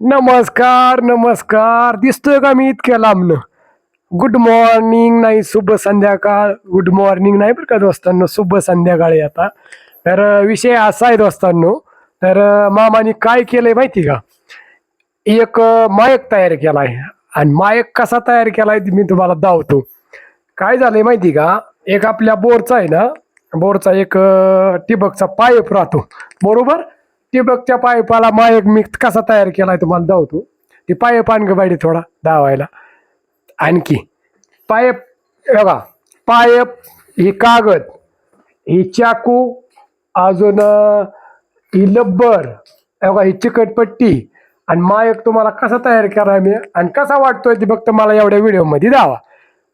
नमस्कार नमस्कार. दिसतोय का मी इतक्या लांबनं? गुड मॉर्निंग नाही शुभ संध्याकाळ. गुड मॉर्निंग नाही बरं का दोस्तांनो शुभ संध्याकाळी आता. तर विषय असा आहे दोस्तांनो तर मामाने काय केलंय माहिती का? एक मायक तयार केला आहे आणि मायक कसा तयार केला ते मी तुम्हाला दावतो. काय झालंय माहिती का? एक आपल्या बोरचा आहे ना बोरचा एक टिबकचा पायप पाईप राहतो. बरोबर? टिबकच्या पायपाला मा मायक मी कसा तयार केलाय तुम्हाला धावतो ती. पायप आण ग थोडा धावायला आणखी. पायप बघा पायप ही कागद ही चाकू अजून ही लब्बर बघा ही चिकटपट्टी. आणि मायक तुम्हाला कसा तयार करा मी आणि कसा वाटतोय ते फक्त मला एवढ्या व्हिडिओमध्ये दावा.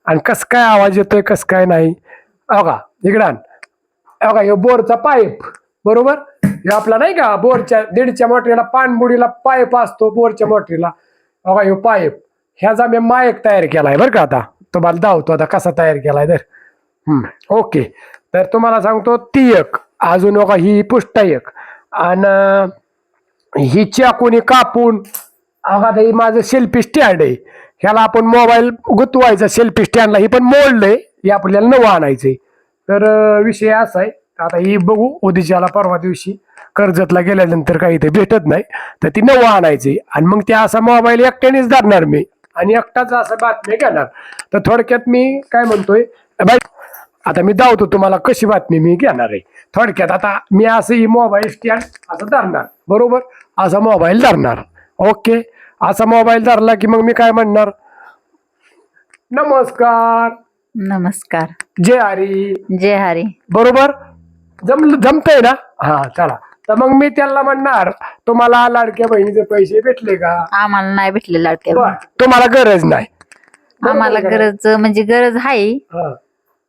आणि कसं काय आवाज येतोय कसं काय नाही. बघा इकडं बघा हे बोरचा पाईप बरोबर? हे आपला नाही का बोरच्या दीडच्या मोटरीला पाणबुडीला पाईप असतो बोरच्या मोटरीला. बघा हे पाईप. ह्याचा मी मायक तयार केलाय बरं का आता. तुम्हाला दावतो आता कसा तयार केलाय तर. ओके. तर तुम्हाला सांगतो ती एक. अजून बघा ही पुष्टा एक. आणि ही चाकूनी कापून अगा ही माझं सेल्फी स्टँड आहे. ह्याला आपण मोबाईल गुतवायचा सेल्फी स्टँडला ही पण मोडलंय हे आपल्याला नवं आणायचंय. तर विषय असा आहे. आता ही बघू उद्याच्याला परवा दिवशी. कर्जतला गेल्यानंतर काही ते भेटत नाही तर ती नवं आणायची. आणि मग ते असा मोबाईल एकट्यानेच धरणार मी. आणि एकटाच असं बातमी घेणार. तर थोडक्यात मी काय म्हणतोय बाई आता मी दावतो तुम्हाला कशी बातमी मी घेणार आहे. थोडक्यात आता मी असं ही मोबाईल स्टँड असं धरणार. बरोबर? असा मोबाईल धरणार. ओके? असा मोबाईल धरला की मग मी काय म्हणणार? नमस्कार. नमस्कार. जय हरी. जय हरी. बरोबर? जम जमतंय ना? हा चला. तर मग मी त्याला म्हणणार तुम्हाला लाडक्या बहिणीचे पैसे भेटले का? आम्हाला नाही भेटले लाडक्या बर तुम्हाला गरज नाही. आम्हाला गरज म्हणजे गरज आहे हा.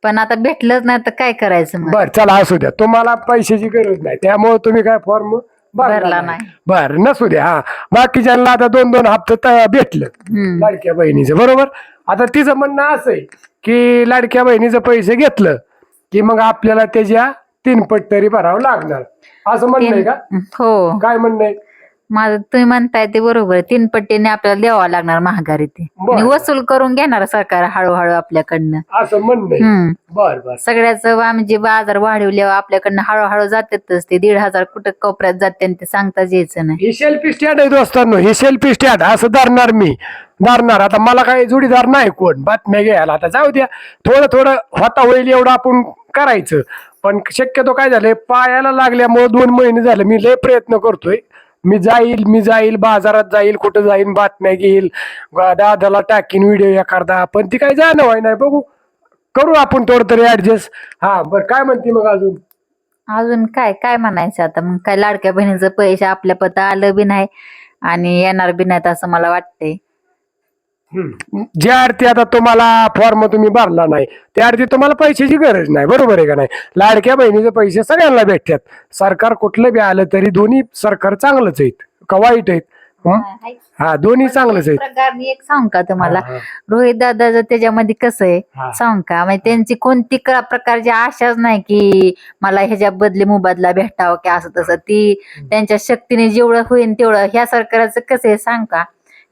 पण आता भेटलंच नाही तर काय करायचं मग? बर चला असू द्या. तुम्हाला पैशाची गरज नाही. त्यामुळे तुम्ही काय फॉर्म भरला नाही. बर नसू द्या हा. बाकीच्यांना आता दोन दोन हप्ते त- भेटलं हम्म. लाडक्या बहिणीचं बरोबर? आता तिचं म्हणणं असं आहे की लाडक्या बहिणीचं पैसे घेतलं की मग आपल्याला त्याच्या तीन पट तरी भरावं लागणार. असं म्हणणं आहे का? हो. काय म्हणणं आहे? माझं तुम्ही म्हणताय ते बरोबर आहे. तीन पट्टीने आपल्याला द्यावं लागणार महागारी ते. बरं. आणि वसूल करून घेणार सरकार हळूहळू आपल्याकडनं. असं म्हणणं आहे. हम्म. बर बर. सगळ्याच म्हणजे बाजार वाढवल्यावर आपल्याकडनं हळूहळू जातातच ते. दीड हजार कुठं कोपऱ्यात जाते आणि ते सांगताच यायचं नाही. ही सेल्फी स्टँड आहे दोस्तांनो. ही सेल्फी स्टँड असं धरणार मी. धरणार. आता मला काही जोडीदार नाही कोण. बातम्या घ्यायला. आता जाऊ द्या. थोडं थोडं होता होईल एवढं आपण करायचं. पण शक्यतो काय झालंय पायाला लागल्यामुळे दोन महिने झाले. मी लय प्रयत्न करतोय. मी जाईल मी जाईल बाजारात जाईल कुठं जाईल बातम्या घेईल दादाला टाकीन व्हिडिओ एखादा. पण ती काही जाणं व्हाय नाही. बघू करू आपण थोडं तरी ऍडजस्ट हा बरं काय म्हणते मग अजून? अजून काय काय म्हणायचं आता? मग काय लाडक्या बहिणीचं पैसे आपल्या पत आलं बी नाही आणि येणार बी नाहीत असं मला वाटतंय. ज्या अर्थी आता तुम्हाला फॉर्म तुम्ही भरला नाही त्या अर्थी तुम्हाला पैशाची गरज नाही बरोबर आहे का नाही? लाडक्या बहिणीचे पैसे सगळ्यांना भेटतात. सरकार कुठलं बी आलं तरी दोन्ही सरकार चांगलंच आहेत. का वाईट आहेत? हं? दोन्ही चांगलंच आहेत. एक सांग का तुम्हाला. रोहित दादाचं त्याच्यामध्ये कसं. आहे? सांग का? म्हणजे त्यांची कोणती प्रकारची आशाच नाही की मला ह्याच्या बदले मोबदला भेटावं की असं तसं. ती त्यांच्या शक्तीने जेवढं होईल तेवढं. ह्या सरकारचं कसं आहे सांग का?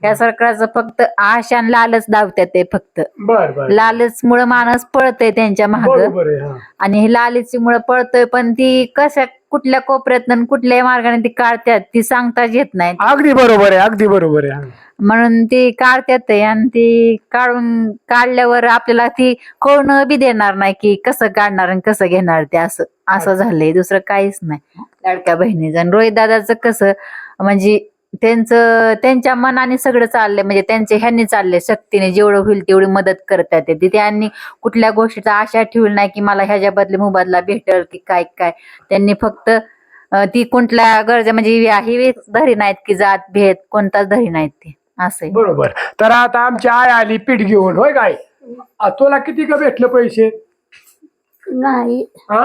ह्या सरकारचं फक्त आशा आणि लालच दावत्यात ते फक्त. बर बर. लालच मुळे माणूस पळतय त्यांच्या माग. बरोबर आहे हा. आणि हे लालचीमुळे पळतोय पण ती कशा कुठल्या कोपऱ्यात आणि कुठल्याही मार्गाने ती काढतात ती सांगताच येत नाही. अगदी बरोबर आहे अगदी बरोबर आहे हा. म्हणून ती काढतात आहे आणि ती काढून काढल्यावर आपल्याला ती कळणं बी देणार नाही की कसं काढणार आणि कसं घेणार ते असं असं झालंय. दुसरं काहीच नाही. लाडक्या बहिणीचं आणि रोहित दादाचं कसं म्हणजे त्यांचं त्यांच्या मनाने सगळं चाललंय. म्हणजे त्यांचे ह्यांनी चाललंय शक्तीने जेवढं होईल तेवढी मदत करतात ते ती त्यांनी कुठल्या गोष्टीचा आशा ठेवली नाही की मला ह्याच्या बदले मोबदला भेटेल की काय काय. त्यांनी फक्त ती कुठल्या गरजा म्हणजे ही धरी नाहीत की जात भेद कोणताच धरी नाहीत ते. असं आहे. बरोबर. तर आता आमची आय आली पीठ घेऊन. होय काय? तुला किती का भेटले पैसे? नाही. हा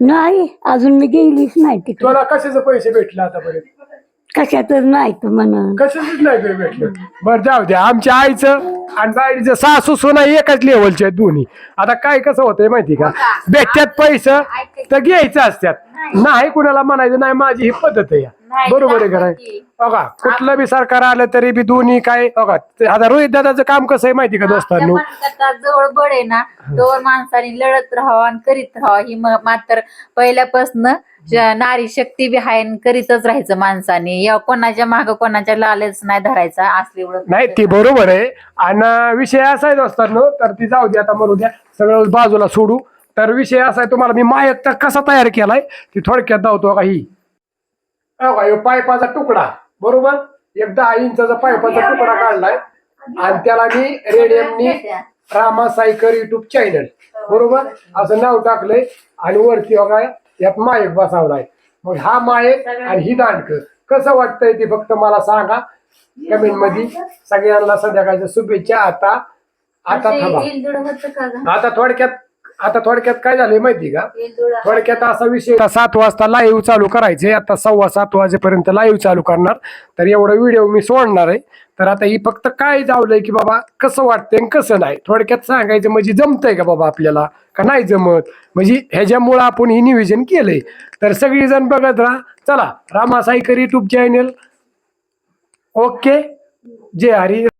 नाही. अजून मी गेलीच नाही तुला कशाचे पैसे भेटले आतापर्यंत? कशातच नाही तर म्हण. कशाच नाही भेटलं. बरं जाऊ द्या. आमच्या आईचं आणि बाईचं सासू सोना एकाच लेवलचे आहेत दोन्ही. आता काय कसं होतंय माहिती का? भेटत्यात पैसे तर घ्यायचं असत्यात नाही कुणाला म्हणायचं नाही माझी ही पद्धत आहे. बरोबर आहे की. बघा कुठलं बी सरकार आलं तरी बी दोन्ही काय बघा ते आता रोहित दादाचं काम कसं आहे माहिती का दोस्तांनो? आपल्या जवळ बळ आहे ना तोवर माणसाने लढत राहावं आणि करीत राहावं. ही म- मात्र पहिल्यापासून नारी शक्ती बी आहे आणि करीतच राहायचं माणसाने. या कोणाच्या माग कोणाच्या लालच नाही धरायचा असली एवढं नाही. ती बरोबर आहे. आणि विषय असा आहे दोस्तांनो तर ती जाऊ दे आता म्हणू द्या सगळं बाजूला सोडू. तर विषय असा आहे तुम्हाला मी मायक तर कसा तयार केलाय ती थोडक्यात दावतो का ही. पाईपाचा तुकडा. बरोबर? एक दहा इंचाचा पाईपाचा तुकडा काढलाय आणि त्याला मी रेडियमनी रामा सायकर युट्यूब चॅनल बरोबर? असं नाव टाकलंय आणि वरती बघा यात मायक बसावलाय. मग हा मायक आणि ही दांडक. कसं वाटतंय ते फक्त मला सांगा? कमेंटमध्ये सगळ्यांना संध्याकाळच्या शुभेच्छा. आता आता थांबा. आता थोडक्यात आता थोडक्यात काय झालंय माहिती का? थोडक्यात असा विषय आता सात वाजता लाईव्ह चालू करायचे आता सव्वा सात वाजेपर्यंत लाईव्ह चालू करणार. तर एवढा व्हिडिओ मी सोडणार आहे. तर आता ही फक्त काय जावलंय की बाबा कसं वाटतंय आणि कसं नाही. थोडक्यात सांगायचं म्हणजे जमतंय का बाबा आपल्याला? का नाही जमत? म्हणजे ह्याच्यामुळं आपण ही नियोजन केलंय. तर सगळीजण बघत राहा. चला Rama Saikar YouTube channel okay जय हरी.